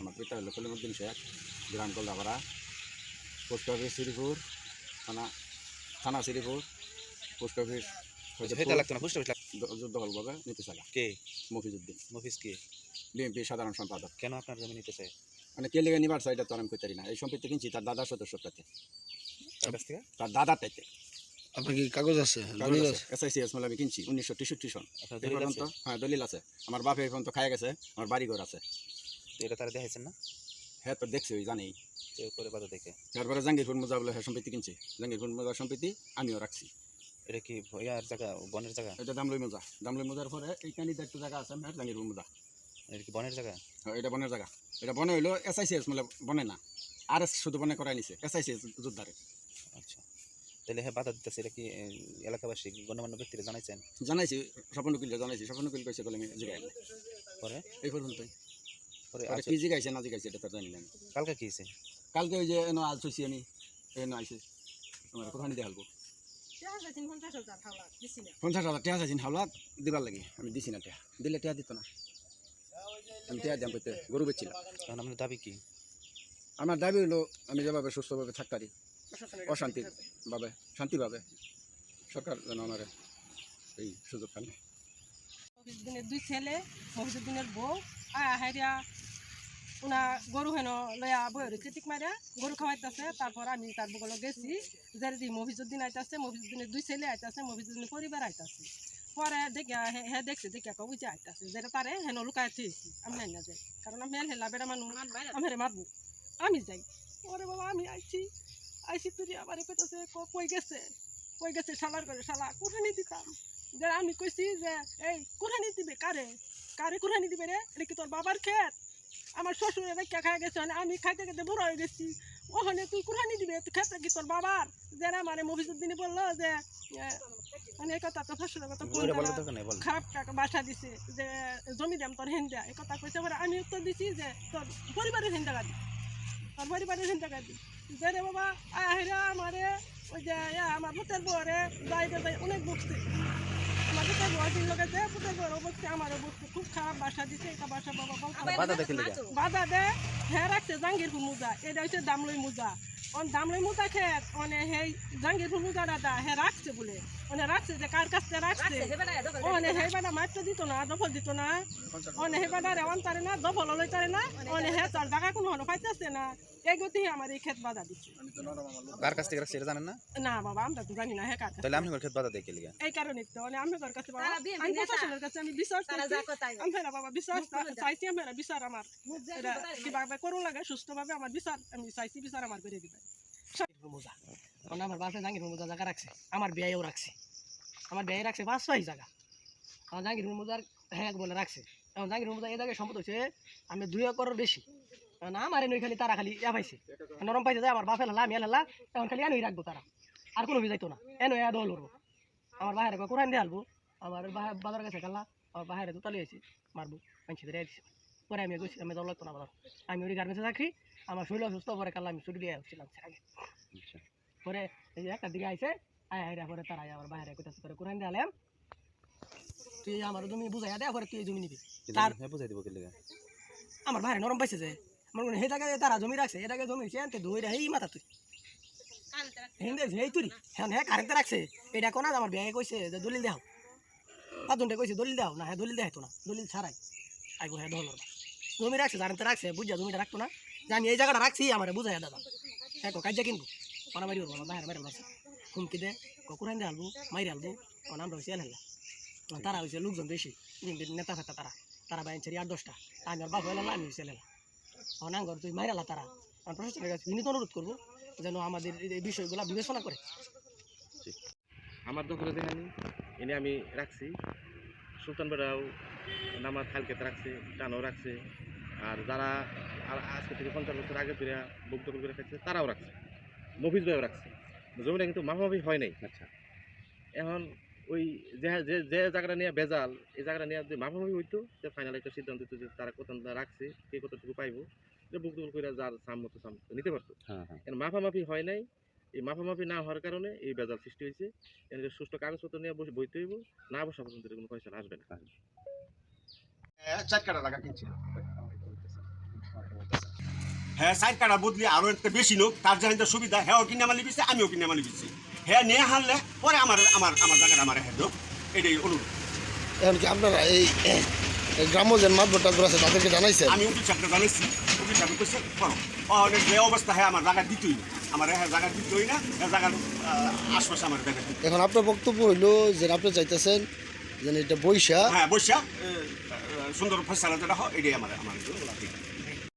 আমার পিতা হলো কলিমুদ্দিন শেখ গ্রাম কলদাপাড়া পোস্ট অফিস শ্রীপুর থানা থানা শ্রীপুর পোস্ট অফিস হেতা লাগতো না পুষ্ট যুদ্ধকলভাবে নীতিশালা কে? মফিজুদ্দিন মফিস কে? বিএনপি সাধারণ সম্পাদক। কেন আপনার জমি নিতে চায়? মানে কে লেগে নিবার চাই এটা তো আমি করতে না। এই সম্পত্তি কিনছি তার দাদার সদস্যটাতে তার তার দাদার টাইতে আপনার কি কাগজ আছে? দলিল আছে। এসআইসি এসমল আমি কিনছি উনিশশো তেষট্টি সন। আছে? হ্যাঁ দলিল আছে। আমার বাপে এই পর্যন্ত খাই গেছে আমার বাড়ি ঘর আছে। তো এটা তারা দেখাইছেন না? হ্যাঁ তো দেখছি ওই জানেই তো পরে বাধা দেখে। তারপরে জাঙ্গিরপুর মোজা বলে হ্যাঁ সম্পত্তি কিনছি। জাঙ্গিরপুর মোজার সম্পত্তি আমিও রাখছি। এটা কি ইয়ার জায়গা বনের জায়গা? এটা দামলই মোজা। দামলই মোজার পরে এইখানে একটু জায়গা আছে আমার জাঙ্গিরপুর মোজা। এটা কি বনের জায়গা? হ্যাঁ, এটা বনের জায়গা। এটা বনে হইল এসআইসি এসমলে বনে না। আর এস শুধু বনে করাই নিছে এসআইসি যোদ্ধারে আচ্ছা। তাহলে হ্যাঁ বাধা দিতেছে এটা কি এলাকাবাসী গণ্যমান্য ব্যক্তিরা জানাইছেন? জানাইছি স্বপন উকিলে জানাইছি স্বপন উকিল কইছে বলে আমি জিগাই পরে? এই পর্যন্তই। পরে পরে কি জিগাইছে না জিগাইছে এটা তো জানি না কালকে কি হয়েছে কালকে ওই যে এনো আজ আমি এনো আইছি। তোমার কোথায় নিতে হালবো পঞ্চাশ হাজার টাকা চাইছেন হাওলা দিবার লাগে আমি দিছি না টাকা দিলে টাকা দিত না। আমি টাকা দাম পেতে গরু বেচছিলাম তখন আপনার দাবি কি? আমার দাবি হলো আমি যেভাবে সুস্থভাবে থাকতে পারি অশান্তিভাবে শান্তিভাবে সরকার যেন আমার এই সুযোগ পান দুই ছেলে মফিজুদ্দিনের বউ। আয়া উনা গরু হেন লয়া বই রয়েছে মারিয়া গরু খাওয়াইতেছে তারপর আমি তার বগলে গেছি যার দি মফিজুদ্দিন আইতাছে মফিজুদ্দিনের দুই ছেলে আইতাছে মফিজুদ্দিনের পরিবার আইতাছে পরে দেখিয়া, হে দেখছে, দেখিয়া কবু যে আইতাছে যেটা তারে হেন লুকায় থুয়েছি আমি নাই না যাই কারণ আমি হেলা বেড়া মানুষ আমি হেরে মারবো আমি যাই ওরে বাবা, আমি আইছি আইছি তুই আবার কইতাছে ক- কই গেছে কই গেছে শালার করে শালা কোথায় দিতাম যে আমি কইছি যে, এই কুরহানি দিবে কারে কারে কুরহানি দিবে রে? এটা কি তোর বাবার খেত? আমার শ্বশুরে রেখা খাই গেছে মানে আমি খাইতে খাইতে বুড়ো হয়ে গেছি। ওখানে তুই কুরহানি দিবে তুই ক্ষেত্রে কি তোর বাবার? যে আমার মফিজুদ্দিনে বলল যে মানে এই কথা তো শ্বশুরের কথা খারাপ বাসা দিছে যে জমি দাম তোর হেন্দা এই কথা কইতে পারে আমি উত্তর দিছি যে তোর পরিবারের হেন্দা গাদি তোর পরিবারের হেন্দা গাদি যে রে বাবা আহিরা আমারে ওই যে আমার পুতের বরে যাইতে যাই অনেক বকছে আমার পুতের বউ লোকে যে পুতের বউরও বকছে আমারও বকছে খুব খারাপ বাসা দিছে এটা বাসা বাবা বলতে বাধা দেখে বাধা দে হ্যাঁ রাখছে জাঙ্গিরপুর মুজা। এটা হচ্ছে দামলই মুজা। অন দামলই মুজা খেত অনে হেই জাঙ্গিরপুর মুজা দাদা হ্যাঁ রাখছে বলে। অনে রাখছে যে কার কাছে রাখছে? অনে হে বেটা মাত্র দিত না দফল দিত না। অনে হে বেটা রে অন্তারে না দফল লইতারে না। অনে হে তার জায়গা কোনো হলো পাইতেছে না। এই আমার এই ক্ষেত বাধা দিচ্ছে। কার কাছ থেকে রাখছে এটা জানেন না? না বাবা আমরা তো জানি না হ্যাঁ কার কাছে। তাহলে আপনি ওর ক্ষেত বাধা দেখে লেগে? এই কারণে তো মানে আমি কার কাছে বাবা আমি প্রশাসনের কাছে আমি বিশ্বাস আমি ফেরা বাবা বিশ্বাস চাইছি আমি বিচার আমার। এটা কীভাবে করুন লাগে সুস্থভাবে আমার বিচার আমি চাইছি বিচার আমার করে দিবেন মোজা কারণ আমার বাসে জাঙ্গির মোজা জায়গা রাখছে। আমার বিয়েও রাখছে। আমার বিয়ে রাখছে পাঁচ ছয় জায়গা। আমার জাঙ্গির মোজার হ্যাঁ বলে রাখছে। এখন জাঙ্গির মোজা এই জায়গায় সম্পদ হচ্ছে আমি দুই একরের বেশি। না আমার এনে খালি তারা খালি ইয়া পাইছে। নরম পাইছে যে আমার বাপে লালা আমি লালা এখন খালি এনই রাখব তারা। আর কোনো যাইতো না। এনো এ দল করব। আমার বাহারে কোরআন দিয়ে আলবো। আমার বাহার বাজার কাছে কাল্লা আমার বাহারে দুতালি আছে মারবো মানছি ধরে দিছে। পরে আমি গেছি আমি দল লাগতো না বাজার আমি ওই গার্মেন্টসে চাকরি আমার শরীর অসুস্থ পরে আমি ছুটি দিয়ে আসছিলাম আগে পরে এই যে একটা দিকে আইসে আয় আয় পরে তারা আমার বাইরে কোথাও করে কোরআন দিয়ে আলাম তুই আমার জমি বুঝাইয়া দে পরে তুই জমি নিবি। তার- হ্যাঁ বুঝাই দিব আমার বাইরে নরম পাইছে যে আমার মনে জায়গায় তারা জমি রাখছে জায়গায় জমি আনতে দই রে এই মাথা এই তুই হ্যাঁ হ্যাঁ কারেন্টে রাখছে এটা কোনা আমার ব্যাগে কইছে যে দলিল দেও পাঁচজনটা দলিল দেও না হ্যাঁ দলিল দেখাইতো না, দলিল ছাড়াই আইবো হ্যাঁ জমি রাখছে জানতে রাখছে বুঝা রাখতো না। যে এই জায়গাটা রাখছি আমার বুঝাই দাদা হ্যাঁ কাজা কিনবো? ওনা মারি উঠবো বাইরে মারি মারছে হুমকি দে কুকুরান দিয়ে আলবো মারি আলবো আমরা হয়েছে এলাকা তারা হয়েছে লোকজন বেশি নেতা ফেতা তারা তারা বাইন ছেড়ে আট দশটা। আমি আর বাপ হইলাম আমি হয়েছে অনাঙ্গর তুই মাইরালা তারা। আমি প্রশাসনের কাছে বিনীত অনুরোধ করব যেন আমাদের এই- বিষয়গুলো বিবেচনা করে। আমার দখলে দেখানি এনে আমি রাখছি। সুলতান বেড়াও নামাজ হালকেতে রাখছে টানও রাখছে। আর যারা আর আজকে থেকে পঞ্চাশ বছর আগে ধরে বুক দখল করে রাখছে তারাও রাখছে। মফিজ ভাইও রাখছে। জমিটা কিন্তু মাফামাফি হয় নাই। আচ্ছা। এখন ওই যে যে জায়গাটা নিয়ে বেজাল এই জায়গাটা নিয়ে যদি মাফামাফি হইতো যে ফাইনাল একটা সিদ্ধান্ত হইতো যে তারা কত রাখছে কে কতটুকু পাইবো। যে বুক দখল করে যার সাম মতো সাম নিতে পারতো। হ্যাঁ হ্যাঁ। মাফামাফি হয় নাই। এই মাফামাফি না হওয়ার কারণে এই বেজাল সৃষ্টি হয়েছে এর সুষ্ঠু কাগজপত্র নিয়ে বসে বইতে হইব না বসা পর্যন্ত কোনো পয়সা আসবে না। চার কাটা টাকা কিনছি। হ্যাঁ সাইড কাটা বদলি আরও একটা বেশি লোক তার যাহিদা সুবিধা হ্যাঁ কিনে আমার লিখেছে আমিও কিনে আমার লিখেছি হ্যাঁ নিয়ে হারলে পরে আমার আমার আমার জায়গাটা আমার হ্যাঁ এটাই অনুরোধ। এখন কি আপনারা এই গ্রাম্য যে মাতবরটা আছে তাদেরকে জানাইছেন? আমি উকিল সাহেবকে জানাইছি। উকিল সাহেব কইছে করো অনেক যে অবস্থা হ্যাঁ আমার জায়গা দিতই আমার হ্যাঁ জায়গা দিতই না হ্যাঁ জায়গার আশপাশে আমার জায়গা এখন আপনার বক্তব্য হইল যে আপনি চাইতেছেন যেন এটা বৈশা হ্যাঁ বৈশা সুন্দর ফসলা যেটা হয় এটাই আমার আমার